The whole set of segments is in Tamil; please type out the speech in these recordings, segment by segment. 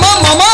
மாமா மாமா.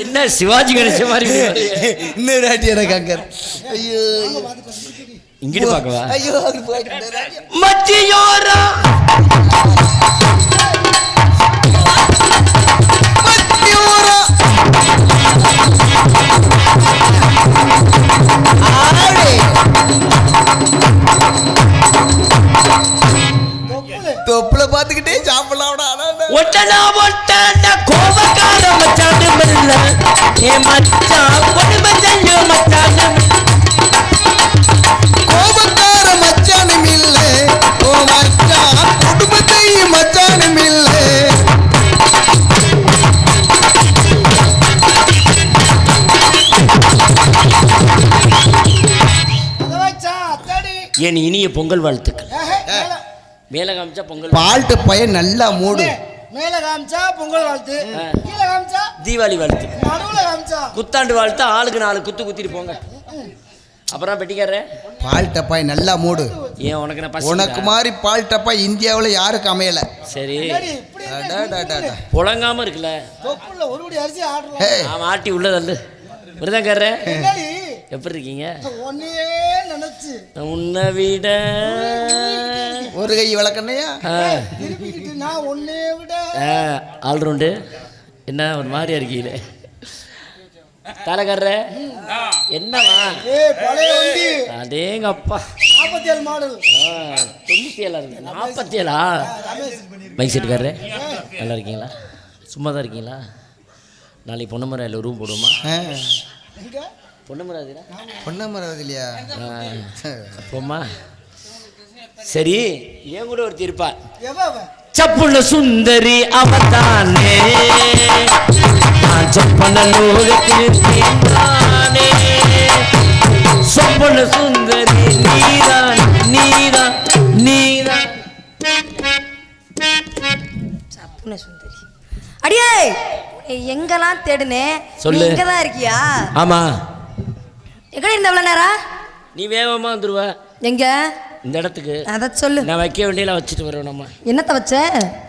என்ன சிவாஜி கணேச மாதிரி? இன்னொரு ஆட்டி எனக்கு அங்க ஐயோ. இங்கிட்டு பார்க்கவா? ஐயோ அங்க ஏ மச்சான் ஒடுமை செஞ்சு மச்சான். கோபக்கார மச்சானும் இல்ல. ஓ மச்சான் குடும்பத்தை மச்சானும் இல்ல. என் இனிய பொங்கல் வாழ்த்துக்கள். மேல. காமிச்சா பொங்கல் பால்ட்டு பையன் நல்லா மூடு. மேல காமிச்சா பொங்கல் வாழ்த்து. தீபாவளி வாழ்த்து. குத்தாண்டு வாழ்த்து ஆளுக்கு நாலு குத்து குத்திட்டு போங்க. அப்புறம் பெட்டிக்காரர்? பால் டப்பாய் நல்லா மூடு. ஏன் உனக்கு நான் உனக்கு மாதிரி பால் டப்பாய் இந்தியாவில் யாருக்கு அமையல? சரி. புழங்காம இருக்குல்ல? தொப்புல ஒரு படி அரிசி ஆடலாம். ஹே, நான் மாட்டி உள்ள தள்ளு. விருதாக்காரர என்னடி? எப்படி இருக்கீங்க? உன்னை விட. ஒரு கை விளக்கண்ணையா ஆல்ரவுண்டு என்ன ஒரு மாதிரியா இருக்கீங்களே? தலைக்காரர என்னவா ஏ பழைய வண்டி. அதேங்க அப்பா நாற்பத்தி ஏழு மாடல். தொண்ணூற்றி ஏழா இருக்கு. நாற்பத்தி ஏழா மைக் செட்டுக்காரரு? நல்லா இருக்கீங்களா? சும்மா தான் இருக்கீங்களா? நாளைக்கு பொன்னமராயில் ரூம் போடுவோமா? ஆ, எங்க? பொன்னமராதிரா பொன்னமராவதி இல்லையா போமா சரி என் கூட ஒருத்தி இருப்பா. அவ சப்புள்ள சுந்தரி அவதானே. நான் சொப்பன சுந்தரி நீதான் நீதான் நீதான். சப்புன சுந்தரி. அடியே எங்கெல்லாம் தேடுனேன் சொல்லு. இங்கதான் இருக்கியா? ஆமா. எங்கடி இருந்த நேரம்? நீ வேகமா வந்துருவ. எங்க? இந்த இடத்துக்கு அத சொல்லு. நான் வைக்க வேண்டியெல்லாம் வச்சுட்டு வருவேன் நம்ம. என்னத்த வச்ச?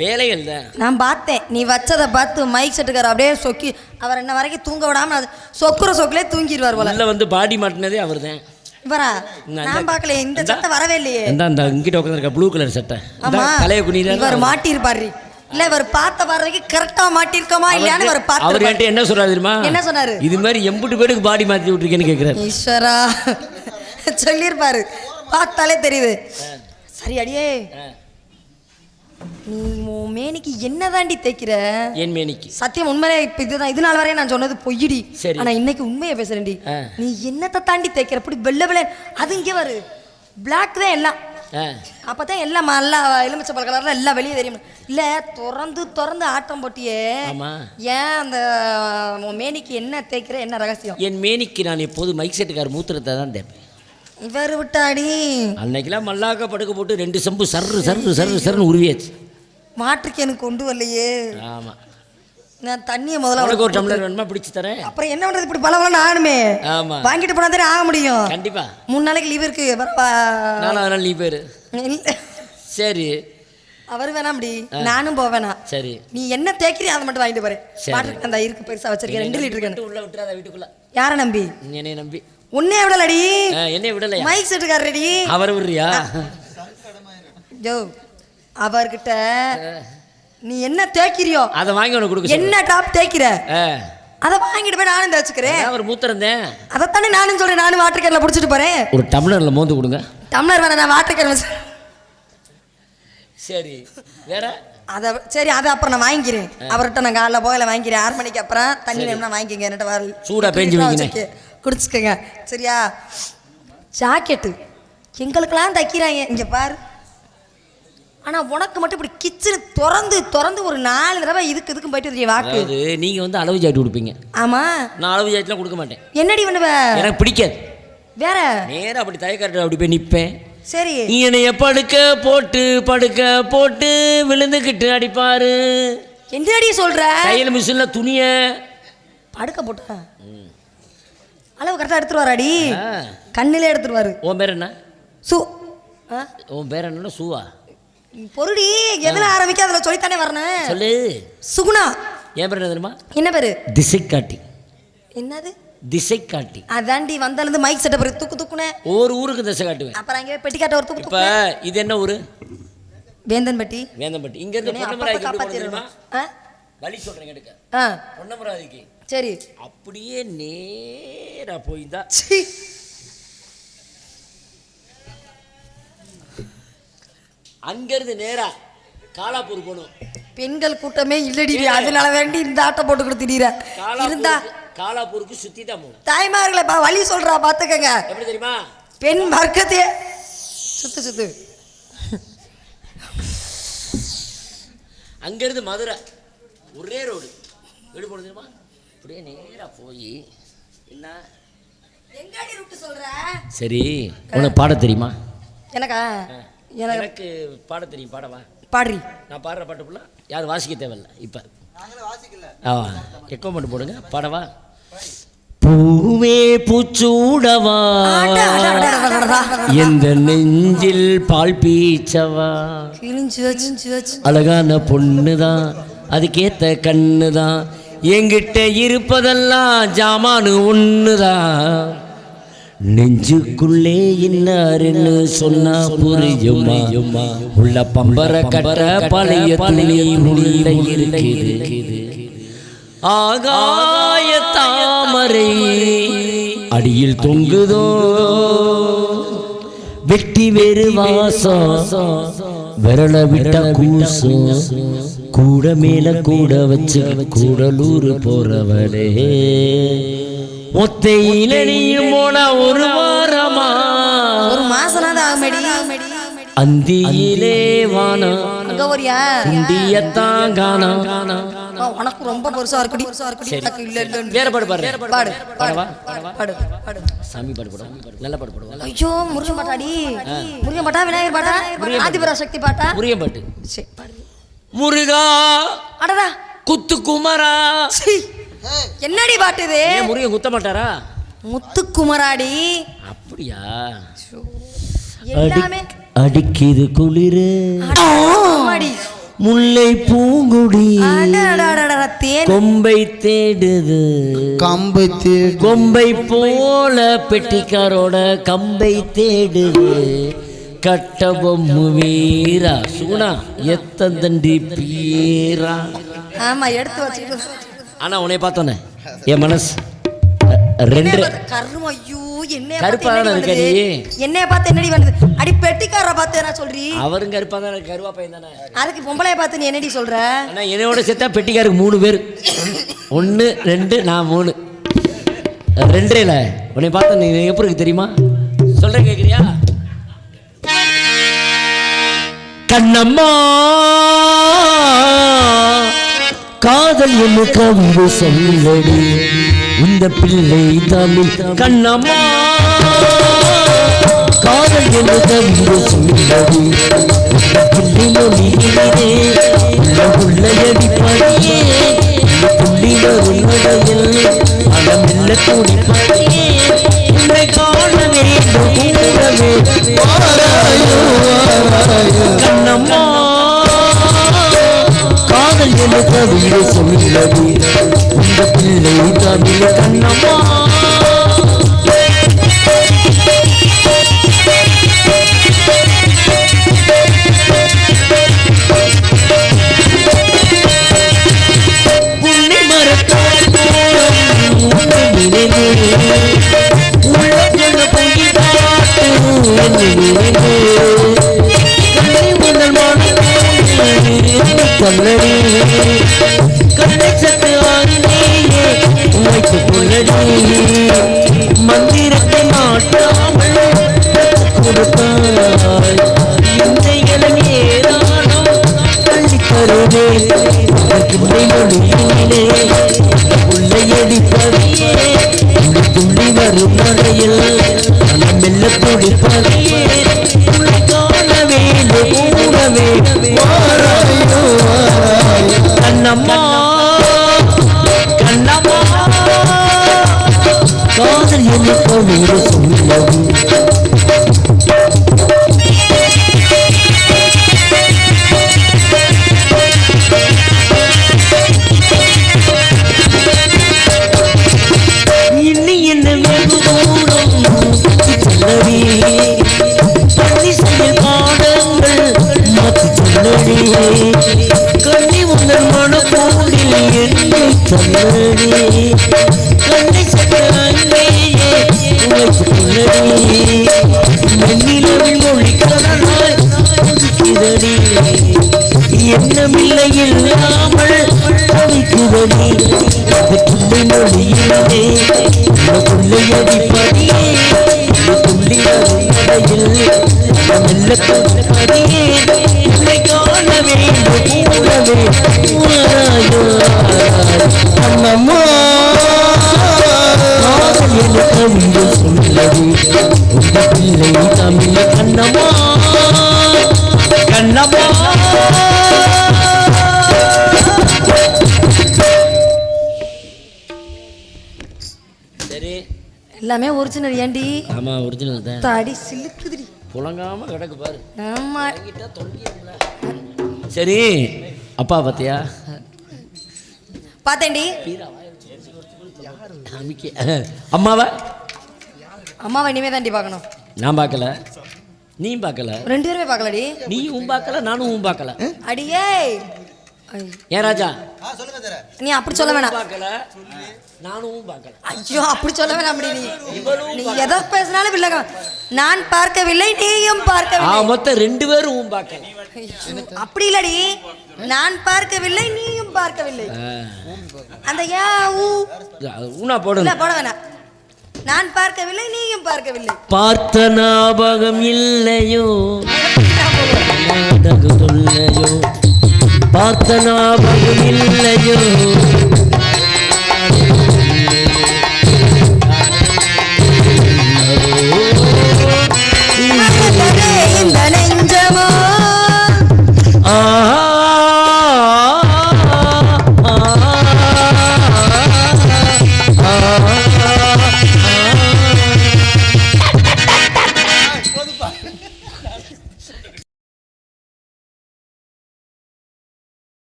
வேலைகள் தான். நான் பார்த்தேன். நீ வச்சதை பார்த்து மைக் செட்டுக்கார அப்படியே சொக்கி அவர் என்ன வரைக்கும் தூங்க விடாம அது சொக்குற சொக்கிலே தூங்கிடுவார் போல. உள்ள வந்து பாடி மாட்டினதே அவர் தான் இவரா நான் பார்க்கல இந்த சட்டை வரவே இல்லையே. இந்த அந்த இங்கிட்ட உட்காந்துருக்க ப்ளூ கலர் சட்டை. ஆமா. தலையை இவர் குனிதான் மாட்டிருப்பாரு இல்ல இவர் பார்த்த பார்வைக்கு கரெக்டா மாட்டிருக்கோமா இல்லையான்னு இவர் அவர் பார்த்து என்கிட்ட என்ன சொல்றாரு தெரியுமா? என்ன சொன்னாரு? இது மாதிரி எம்புட்டு பேருக்கு பாடி மாத்தி விட்டுருக்கேன்னு கேட்கிறாரு ஈஸ்வரா. சொல்லியிருப்பாரு. பார்த்தாலே தெரியுது. சரி அடியே. நீ உன் மேனிக்கு என்ன தாண்டி தைக்கிற என் மேனிக்கு. சத்தியம் உண்மையிலே இப்ப இதுதான். இது நாள் வரையும் நான் சொன்னது பொய்யடி. சரி. ஆனா இன்னைக்கு உண்மையை பேசுறேன்டி. நீ என்னத்தை தாண்டி தைக்கிற இப்படி வெள்ளை வெள்ளை. அது இங்கே வரு பிளாக் தான் எல்லாம். ஆ, அப்பதான் எல்லாம் நல்லா எலுமிச்சை பழ கலர்ல எல்லாம் வெளியே தெரியும். இல்ல திறந்து திறந்து ஆட்டம் போட்டியே. ஏன் அந்த உன் மேனிக்கு என்ன தேய்க்கிற? என்ன ரகசியம்? என் மேனிக்கு நான் எப்போது மைக் செட்டுக்கார மூத்திரத்தை தான் தேப்பேன். இவர் விட்டாடி. அன்னைக்கெல்லாம் மல்லாக்க படுக்க போட்டு ரெண்டு சம்பு சர்ரு சர்ரு சர்ரு சர்னு உருவியாச்சு. மாற்றுக்கு எனக்கு கொண்டு வரலையே. ஆமா. நான் தண்ணியை முதல்ல உனக்கு ஒரு அவளுக்கு டம்ளர் வேணுமா? பிடிச்சு தரேன். அப்புறம் என்ன பண்றது? இப்படி பல பல ஆகணுமே. ஆமா. வாங்கிட்டு போனா தானே ஆக முடியும். கண்டிப்பா. மூணு நாளைக்கு லீவ் இருக்கு. வரப்பா நானும் அதனால நீ பேரு. சரி. அவர் வேணாம் அப்படி. நானும் போவேணாம் சரி. நீ என்ன தேய்க்கிறியோ அதை மட்டும் வாங்கிட்டு போறேன். வாட்டர் அந்த இருக்கு பெருசா வச்சிருக்கேன் ரெண்டு லிட்டர் விட்டு உள்ள விட்டுறாத வீட்டுக்குள்ள. யாரை நம்பி? என்னை நம்பி. உன்னே விடலடி. என்னைய விடலையா? மைக் செட்டுக்கார் ரெடி அவர் விடுறியா? ஜோ அவர்கிட்ட நீ என்ன தேய்க்கிறியோ? அதை வாங்கி உனக்கு கொடுக்க என்ன டாப் தேய்க்கிற? அதை வாங்கிட்டு போய் நானும் தேய்ச்சிக்கிறேன். அவர் மூத்திரந்தேன் அதைத்தானே நானும் சொல்றேன். நானும் வாட்டர் கேன்ல பிடிச்சிட்டு போறேன். ஒரு டம்ளர்ல மோந்து கொடுங்க. டம்ளர் வேணாம் நான் வாட்டர் கேன் சரி. வேற? அதை சரி அதை அப்புறம் நான் வாங்கிக்கிறேன். அவர்கிட்ட நான் காலைல போகல வாங்கிக்கிறேன். ஆறு மணிக்கு அப்புறம் தண்ணி வேணும்னா வாங்கிக்கங்க. என்கிட்ட வர சூடா பேஞ்சு. குடிச்சுக்கங்க. சரியா? ஜாக்கெட்டு. எங்களுக்கெல்லாம் தைக்கிறாங்க. இங்க பாரு. ஆனா உனக்கு மட்டும் இப்படி கிச்சன் திறந்து திறந்து ஒரு நாலு தடவை இதுக்கு இதுக்கும் போயிட்டு இருக்கீங்க வாக்கு. அதாவது நீங்க வந்து அளவு ஜாக்கெட் கொடுப்பீங்க ஆமா. நான் அளவு ஜாக்கெட்லாம் கொடுக்க மாட்டேன். என்னடி பண்ணுவ? எனக்கு பிடிக்காது. வேற? நேரா அப்படி தயக்காட்டு அப்படி போய் நிற்பேன் சரி. என்னைய படுக்க போட்டு படுக்க போட்டு விழுந்துக்கிட்டு அடிப்பாரு. என்னடி சொல்ற? தையல் மிஷின்ல துணிய. படுக்க போட்ட? அளவு கரெக்டாக எடுத்துருவாராடி. ஆ. கண்ணிலே எடுத்துருவாரு. உன் பேர் என்ன? சு. ஆ? உன் பேர் என்னன்னா சூவா. பொருடி எதுல ஆரம்பிக்க அதில் சொல்லித்தானே வரணும் சொல்லு. சுகுணா. என் பேர் என்ன தெரியுமா? என்ன பேரு? திசை காட்டி என்னது? திசை காட்டி அதாண்டி வந்தாலேருந்து மைக் செட்ட பிறகு தூக்கு தூக்குனே. ஒவ்வொரு ஊருக்கு திசை காட்டுவேன். அப்புறம் அங்கே பெட்டிக்காட்ட ஒரு தூக்கு இப்ப இது என்ன ஊரு? வேந்தன் பெட்டி வேந்தம்பட்டி இங்க இருந்து என்னைய பொன்னமராய்க்கு அப்பப்ப எப்படி போகணும் தெரியுமா? காப்பாத்திடணும். ஆ? வழி சொல்றேன் எடுக்க பொன்னமராதிக்கு சரி. அப்படியே நேரா போய் தான் சீ. அங்கிருந்து நேரா காலாப்பூர் போகணும் பெண்கள் கூட்டமே இல்லடி அதனால வேண்டி இந்த ஆட்டம் போட்டு கொடுத்துட்டீர. இருந்தா காலாப்பூருக்கு சுத்தி தான் போகணும். தாய்மார்களை பா வழி சொல்றா பாத்துக்கங்க. எப்படி தெரியுமா? பெண் வர்க்கத்தையே சுத்து சுத்து. அங்கிருந்து மதுரை. ஒரே ரோடு. வீடு தெரியுமா? அப்படியே நேரா போய் என்ன? எங்கடி ரூட்டு சொல்ற? சரி உனக்கு பாட தெரியுமா? எனக்கா? எனக்கு பாட தெரியும் பாடவா? பாடுறி. நான் பாடுற பாட்டு ஃபுல்லாக யாரும் வாசிக்க தேவையில்ல இப்போ. ஆ எக்கோ மட்டும் போடுங்க பாடவா? பூவே பூச்சூடவா? அட, அட, அட, அட, அட, அட. எந்த நெஞ்சில் பால் பீச்சவா? அழகான பொண்ணுதான் அதுக்கேத்த கண்ணுதான். என்கிட்ட இருப்பதெல்லாம் ஜாமானு ஒண்ணுதான் நெஞ்சுக்குள்ளே இன்னாருன்னு சொன்னா புரியுமா? உள்ள பம்பர கட்ட பழைய துணி உள்ள ஆகாய தாமரை அடியில் தொங்குதோ? வெட்டி வேறு வாசம். விரல விட்ட கூசம். கூட மேல கூட வச்சு கூடலூர் போறவளே. ஒத்தையில நீயும் போன ஒரு வாரமா? ஒரு மாசம் அந்தியிலே குண்டியத்தான் காணோம் ஆ, உனக்கு ரொம்ப பெருசா இருக்குடி. இல்ல இல்ல வேற பாடு பாடு பாடு பாடு பாடு பாடு சாமி பாடு பாடுவா நல்ல பாடு பாடுவா ஐயோ முருகன் பாட்டாடி. முருகன் பாட்டா விநாயகர் பாட்டா? ஆதிபரா சக்தி பாட்டா? முருகன் பாட்டு. சரி பாடு. முருகா. அடடா. குத்து குமரா சீ. என்னடி பாட்டு இது? ஏன் முருகன் குத்த மாட்டாரா? முத்துக்குமராடி. அப்படியா? எல்லாமே. அடிக்குது குளிரு. முல்லை பூங்குடி. கொம்பை தேடுது. கம்பு தேடு கொம்பை போல பெட்டிக்காரோட கம்பை தேடுது. பொம்மு வீரா சுகுணா எத்தந்தண்டி பீரா? ஆமா எடுத்து வச்சுக்கிட்டு ஆனா உன்னை பார்த்தோன்னே என் மனசு ரெண்டு கரும ஐயோ என்னைய கருப்பா பார்த்து தானே என்னடி பண்ணுது? நீ? என்னைய பார்த்து என்னடி பண்ணுது அடி பெட்டிக்காரரை பார்த்து என்ன சொல்றீ? அவரும் கருப்பா தானே கருவா பையன் தானே. அதுக்கு பொம்பளைய பார்த்து நீ என்னடி சொல்ற? ஆனா என்னையோட சேர்த்தா பெட்டிக்காருக்கு மூணு பேர். ஒன்று ரெண்டு நான் மூணு. ரெண்டரையில் உன்னை பார்த்தா நீ எப்படி இருக்கு தெரியுமா? சொல்றேன் கேட்குறியா கண்ணம்மா. காதல் என்று கவிதை சொல்லடி இந்த பிள்ளை தமிழ் கண்ணம்மா. காதல் என்று கவிதை சொல்லடி இந்த பிள்ளை மொழியிலே உள்ளயடி படியே. புள்ளி வரும் அடமில்ல கூடி படியே. கண்ணம்மா காதல் என கவிதை சொல்லடி இந்த பிள்ளை தமிழ் கண்ணம்மா. உழைத்து கொள்ளடி மந்திரத்தை மாட்டாமல் கொடுத்தாய் இந்த இளம் ஏதானும் தள்ளி தருவேன் கிள்ளை மொழியிலே உள்ளையடி பவியே துள்ளி வரும் நடையில் மனம் மெல்ல துடிப்பதையே உன்னை காண வேண்டும் கூடவே வாராயோ வாராயோ கண்ணம்மா கண்ணம்மா பாடங்கள் மாற்றி சொல்லடி கண்ணி உங்கள் மனப்போடில் என்னை சொல்லடி மொழி துள்ளி மொழியிலே துள்ளி அடிப்படியே துள்ளி அடிப்படையில் மெல்ல பதியே காண வேண்டும் கூடவே கவிதை சொல்லது பிள்ளை தமிழ கண்ணம்மா கண்ணம்மா. எல்லாமே ஒரிஜினல் ஏண்டி ஆமா ஒரிஜினல் தான். தாடி சிலுக்குதுடி. புழங்காம கிடக்கு பாரு. ஆமா. சரி அப்பா பார்த்தியா பார்த்தேன்டி காமிக்க. அம்மாவா? அம்மாவை இனிமே தாண்டி பார்க்கணும். நான் பார்க்கல. நீ பார்க்கல? ரெண்டு பேருமே பார்க்கலடி. நீயும் பார்க்கல நானும் பார்க்கல. அடியே. ஏன் ராஜா? நீ அப்படி சொல்ல வேணாம். பார்க்கல. நானும் பார்க்கல. ஐயோ அப்படி சொல்ல வேணாம் அப்படி நீ. நீ எதை பேசினாலும் வில்லங்க நான் பார்க்கவில்லை நீயும் ஆ பார்க்கவில்லை மொத்தம் ரெண்டு பேரும் பார்க்கல. அப்படி இல்லடி. நான் பார்க்கவில்லை நீயும் பார்க்கவில்லை. அந்த யா ஊ. ஊனா இல்ல போடணும் போட வேணாம். நான் பார்க்கவில்லை நீயும் பார்க்கவில்லை. பார்த்த ஞாபகம் இல்லையோ? சொல்லையோ பார்த்த ஞாபகம் இல்லையோ